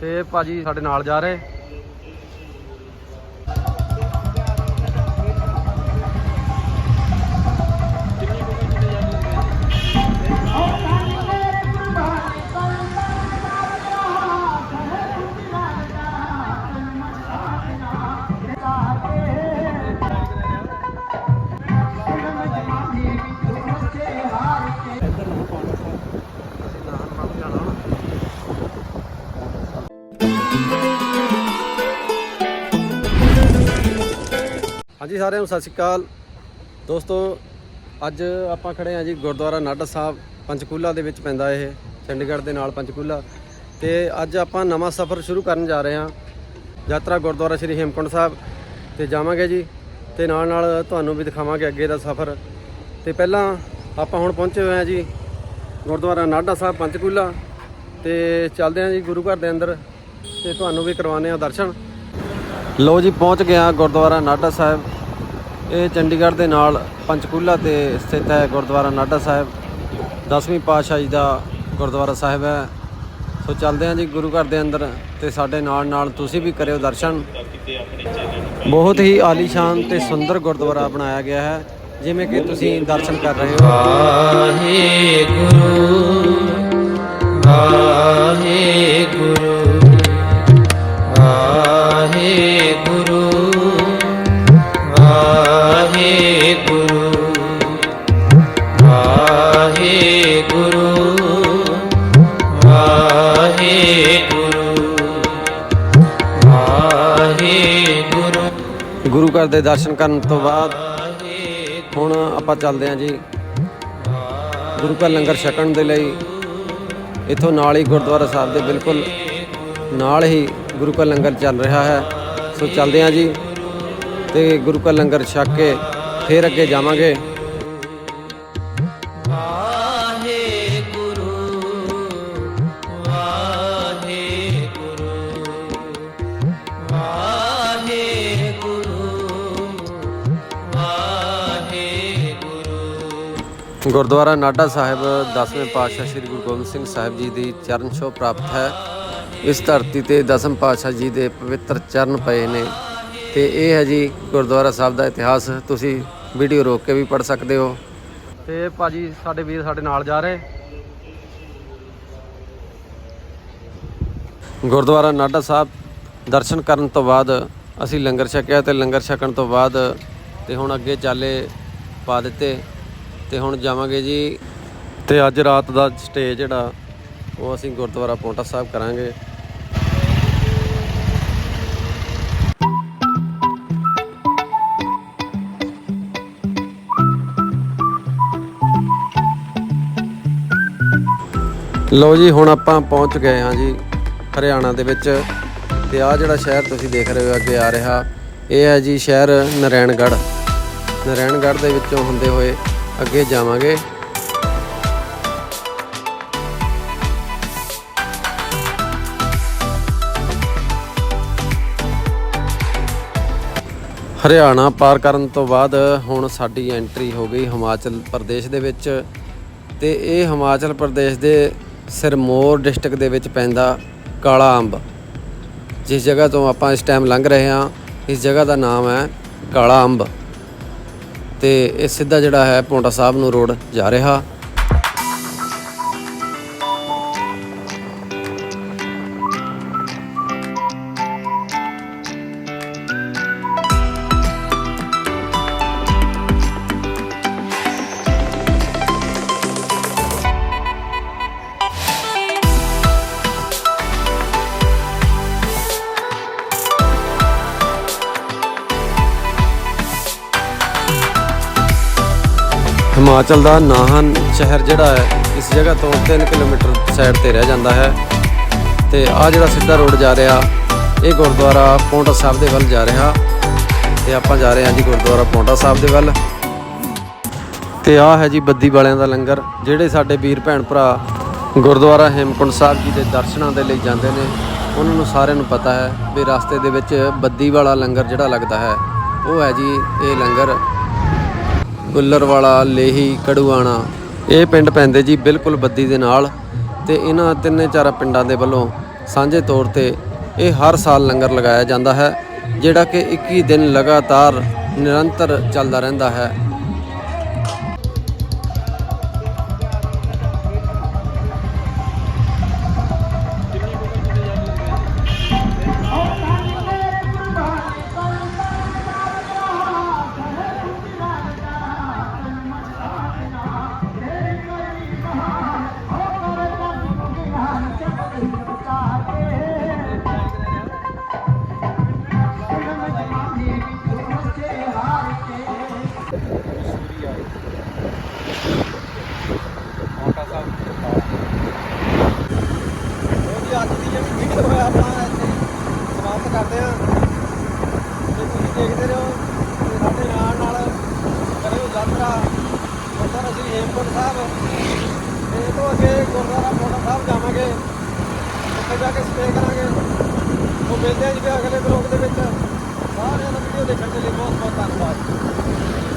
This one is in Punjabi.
ਤੇ ਭਾਜੀ ਸਾਡੇ ਨਾਲ ਜਾ ਰਹੇ। ਹਾਂਜੀ, ਸਾਰਿਆਂ ਨੂੰ ਸਤਿ ਸ਼੍ਰੀ ਅਕਾਲ। ਦੋਸਤੋ, ਅੱਜ ਆਪਾਂ ਖੜੇ ਹਾਂ ਜੀ ਗੁਰਦੁਆਰਾ ਨਾਡਾ ਸਾਹਿਬ, ਪੰਚਕੂਲਾ ਦੇ ਵਿੱਚ ਪੈਂਦਾ ਇਹ, ਚੰਡੀਗੜ੍ਹ ਦੇ ਨਾਲ ਪੰਚਕੂਲਾ। ਤੇ ਅੱਜ ਆਪਾਂ ਨਵਾਂ ਸਫ਼ਰ ਸ਼ੁਰੂ ਕਰਨ ਜਾ ਰਹੇ ਹਾਂ। ਯਾਤਰਾ ਗੁਰਦੁਆਰਾ ਸ੍ਰੀ ਹੇਮਕੁੰਟ ਸਾਹਿਬ ਤੇ ਜਾਵਾਂਗੇ ਜੀ ਤੇ ਨਾਲ ਨਾਲ ਤੁਹਾਨੂੰ ਵੀ ਦਿਖਾਵਾਂਗੇ ਅੱਗੇ ਦਾ ਸਫ਼ਰ। ਤੇ ਪਹਿਲਾਂ ਆਪਾਂ ਹੁਣ ਪਹੁੰਚੇ ਹੋਏ ਹਾਂ ਜੀ ਗੁਰਦੁਆਰਾ ਨਾਡਾ ਸਾਹਿਬ, ਪੰਚਕੂਲਾ। ਤੇ ਚੱਲਦੇ ਹਾਂ ਜੀ ਗੁਰੂ ਘਰ ਦੇ ਅੰਦਰ ਤੇ ਤੁਹਾਨੂੰ ਵੀ ਕਰਵਾਉਂਦੇ ਹਾਂ ਦਰਸ਼ਨ। ਲੋ ਜੀ, ਪਹੁੰਚ ਗਿਆ ਗੁਰਦੁਆਰਾ ਨਾਡਾ ਸਾਹਿਬ। ਇਹ ਚੰਡੀਗੜ੍ਹ ਦੇ ਨਾਲ ਪੰਚਕੂਲਾ ਤੇ ਸਥਿਤ ਹੈ ਗੁਰਦੁਆਰਾ ਨਾਡਾ ਸਾਹਿਬ। 10ਵੀਂ ਪਾਤਸ਼ਾਹ ਜੀ ਦਾ ਗੁਰਦੁਆਰਾ ਸਾਹਿਬ ਹੈ। ਸੋ ਚੱਲਦੇ ਹਾਂ ਜੀ ਗੁਰੂ ਘਰ ਦੇ ਅੰਦਰ ਤੇ ਸਾਡੇ ਨਾਲ ਨਾਲ ਤੁਸੀਂ ਵੀ ਕਰਿਓ ਦਰਸ਼ਨ। ਬਹੁਤ ਹੀ ਆਲੀਸ਼ਾਨ ਤੇ ਸੁੰਦਰ ਗੁਰਦੁਆਰਾ ਬਣਾਇਆ ਗਿਆ ਹੈ, ਜਿਵੇਂ ਕਿ ਤੁਸੀਂ ਦਰਸ਼ਨ ਕਰ ਰਹੇ ਹੋ। ਵਾਹਿਗੁਰੂ ਵਾਹਿਗੁਰੂ। ਗੁਰੂ ਘਰ ਦੇ ਦਰਸ਼ਨ ਕਰਨ ਤੋਂ ਬਾਅਦ ਹੁਣ ਆਪਾਂ ਚੱਲਦੇ ਹਾਂ ਜੀ। ਗੁਰੂ ਘਰ ਲੰਗਰ ਛਕਣ ਦੇ ਲਈ। ਇੱਥੋਂ ਨਾਲ ਹੀ ਗੁਰਦੁਆਰਾ ਸਾਹਿਬ ਦੇ ਬਿਲਕੁਲ ਨਾਲ ਹੀ ਗੁਰੂ ਘਰ ਲੰਗਰ ਚੱਲ ਰਿਹਾ ਹੈ। ਸੋ ਚੱਲਦੇ ਹਾਂ ਜੀ। ਤੇ ਗੁਰੂ ਘਰ ਲੰਗਰ ਛਕ ਕੇ ਫਿਰ ਅੱਗੇ ਜਾਵਾਂਗੇ। ਗੁਰਦੁਆਰਾ ਨਾਡਾ ਸਾਹਿਬ 10ਵੇਂ ਪਾਤਸ਼ਾਹ ਸ੍ਰੀ ਗੁਰੂ ਗੋਬਿੰਦ ਸਿੰਘ ਸਾਹਿਬ ਜੀ ਦੀ ਚਰਨ ਛੋਹ ਪ੍ਰਾਪਤ ਹੈ। ਇਸ ਧਰਤੀ ਤੇ ਦਸਮ ਪਾਤਸ਼ਾਹ ਜੀ ਦੇ ਪਵਿੱਤਰ ਚਰਨ ਪਏ ਨੇ। ਤੇ ਇਹ ਹੈ ਜੀ ਗੁਰਦੁਆਰਾ ਸਾਹਿਬ ਦਾ ਇਤਿਹਾਸ। ਤੁਸੀਂ ਵੀਡੀਓ ਰੋਕ ਕੇ ਵੀ ਪੜ ਸਕਦੇ ਹੋ। ਤੇ ਭਾਜੀ, ਸਾਡੇ ਵੀਰ ਸਾਡੇ ਨਾਲ ਜਾ ਰਹੇ। ਗੁਰਦੁਆਰਾ ਨਾਡਾ ਸਾਹਿਬ ਦਰਸ਼ਨ ਕਰਨ ਤੋਂ ਬਾਅਦ ਅਸੀਂ ਲੰਗਰ ਛਕਿਆ ਤੇ ਲੰਗਰ ਛਕਣ ਤੋਂ ਬਾਅਦ ਤੇ ਹੁਣ ਅੱਗੇ ਚਾਲੇ ਪਾ ਦਿੱਤੇ। ਤੇ ਹੁਣ ਜਾਵਾਂਗੇ ਜੀ। ਤੇ ਅੱਜ ਰਾਤ ਦਾ ਸਟੇ ਜਿਹੜਾ, ਉਹ ਅਸੀਂ ਗੁਰਦੁਆਰਾ ਪੌਂਟਾ ਸਾਹਿਬ ਕਰਾਂਗੇ। ਲੋ ਜੀ, ਹੁਣ ਆਪਾਂ ਪਹੁੰਚ ਗਏ ਹਾਂ ਜੀ, ਹਰਿਆਣਾ ਦੇ ਵਿੱਚ। ਤੇ ਆ ਜਿਹੜਾ ਸ਼ਹਿਰ ਤੁਸੀਂ ਦੇਖ ਰਹੇ ਹੋ, ਅੱਗੇ ਆ ਰਿਹਾ, ਇਹ ਹੈ ਜੀ ਸ਼ਹਿਰ ਨਰੈਣਗੜ੍ਹ। ਨਰੈਣਗੜ੍ਹ ਦੇ ਵਿੱਚੋਂ ਹੁੰਦੇ ਹੋਏ ਅੱਗੇ ਜਾਵਾਂਗੇ। ਹਰਿਆਣਾ ਪਾਰ ਕਰਨ ਤੋਂ ਬਾਅਦ ਹੁਣ ਸਾਡੀ ਐਂਟਰੀ ਹੋ ਗਈ ਹਿਮਾਚਲ ਪ੍ਰਦੇਸ਼ ਦੇ ਵਿੱਚ ਤੇ ਇਹ ਹਿਮਾਚਲ ਪ੍ਰਦੇਸ਼ ਦੇ ਸਿਰਮੌਰ ਡਿਸਟ੍ਰਿਕਟ ਦੇ ਵਿੱਚ ਪੈਂਦਾ ਕਾਲਾ ਅੰਬ। ਜਿਸ ਜਗ੍ਹਾ ਤੋਂ ਆਪਾਂ ਇਸ ਟਾਈਮ ਲੰਘ ਰਹੇ ਹਾਂ, ਇਸ ਜਗ੍ਹਾ ਦਾ ਨਾਮ ਹੈ ਕਾਲਾ ਅੰਬ। ਤੇ ਇਹ ਸਿੱਧਾ ਜਿਹੜਾ ਹੈ ਪੌਂਟਾ ਸਾਹਿਬ ਨੂੰ ਰੋਡ ਜਾ ਰਿਹਾ। ਹਿਮਾਚਲ ਦਾ ਨਾਹਨ ਸ਼ਹਿਰ ਜਿਹੜਾ ਹੈ, ਇਸ ਜਗ੍ਹਾ ਤੋਂ 3 ਕਿਲੋਮੀਟਰ ਸਾਈਡ ਤੇ ਰਹਿ ਜਾਂਦਾ ਹੈ। ਤੇ ਆ ਜਿਹੜਾ ਸਿੱਧਾ ਰੋਡ ਜਾ ਰਿਹਾ, ਇਹ ਗੁਰਦੁਆਰਾ ਪੌਂਟਾ ਸਾਹਿਬ ਦੇ ਵੱਲ ਜਾ ਰਿਹਾ। ਤੇ ਆਪਾਂ ਜਾ ਰਹੇ ਹਾਂ ਜੀ ਗੁਰਦੁਆਰਾ ਪੌਂਟਾ ਸਾਹਿਬ ਦੇ ਵੱਲ। ਤੇ ਆ ਹੈ ਜੀ ਬੱਦੀ ਵਾਲਿਆਂ ਦਾ ਲੰਗਰ, ਜਿਹੜੇ ਸਾਡੇ ਵੀਰ ਭੈਣ ਭਰਾ ਗੁਰਦੁਆਰਾ ਹੇਮਕੁੰਟ ਸਾਹਿਬ ਜੀ ਦੇ ਦਰਸ਼ਨਾਂ ਦੇ ਲਈ ਜਾਂਦੇ ਨੇ, ਉਹਨਾਂ ਨੂੰ ਸਾਰਿਆਂ ਨੂੰ ਪਤਾ ਹੈ ਵੀ ਰਸਤੇ ਦੇ ਵਿੱਚ ਬੱਦੀ ਵਾਲਾ ਲੰਗਰ ਜਿਹੜਾ ਲੱਗਦਾ ਹੈ, ਉਹ ਹੈ ਜੀ ਇਹ ਲੰਗਰ। ਗੁੱਲਰ ਵਾਲਾ ਲੇਹੀ, ਕੜੂਆਣਾ। ਇਹ ਪਿੰਡ ਪੈਂਦੇ ਜੀ ਬਿਲਕੁਲ ਬੱਦੀ ਦੇ ਨਾਲ ਤੇ ਇਹਨਾਂ ਤਿੰਨੇ ਚਾਰਾਂ ਪਿੰਡਾਂ ਦੇ ਵੱਲੋਂ ਸਾਂਝੇ ਤੌਰ ਤੇ ਇਹ ਹਰ ਸਾਲ ਲੰਗਰ ਲਗਾਇਆ ਜਾਂਦਾ ਹੈ, ਜਿਹੜਾ ਕਿ 21 ਦਿਨ ਲਗਾਤਾਰ ਨਿਰੰਤਰ ਚੱਲਦਾ ਰਹਿੰਦਾ ਹੈ। ਦੀ ਜਿਹੜੀ ਵੀਡੀਓ ਹੈ ਆਪਾਂ ਇੱਥੇ ਸਮਾਪਤ ਕਰਦੇ ਹਾਂ ਤੇ ਤੁਸੀਂ ਦੇਖਦੇ ਰਹੋ ਤੇ ਸਾਡੇ ਨਾਲ ਨਾਲ ਕਰਿਓ ਯਾਤਰਾ ਗੁਰਦੁਆਰਾ ਸ੍ਰੀ ਹੇਮਕੁੰਟ ਸਾਹਿਬ ਤੇ ਇਹ ਤੋਂ ਅੱਗੇ ਗੁਰਦੁਆਰਾ ਮੋਟਾ ਸਾਹਿਬ ਜਾਵਾਂਗੇ ਉੱਥੇ ਜਾ ਕੇ ਸਟੇ ਕਰਾਂਗੇ ਉਹ ਮਿਲਦੇ ਹਾਂ ਜੀ ਅਗਲੇ ਬਲੌਗ ਦੇ ਵਿੱਚ ਸਾਰਿਆਂ ਦਾ ਵੀਡੀਓ ਦੇਖਣ ਦੇ ਲਈ ਬਹੁਤ ਬਹੁਤ ਧੰਨਵਾਦ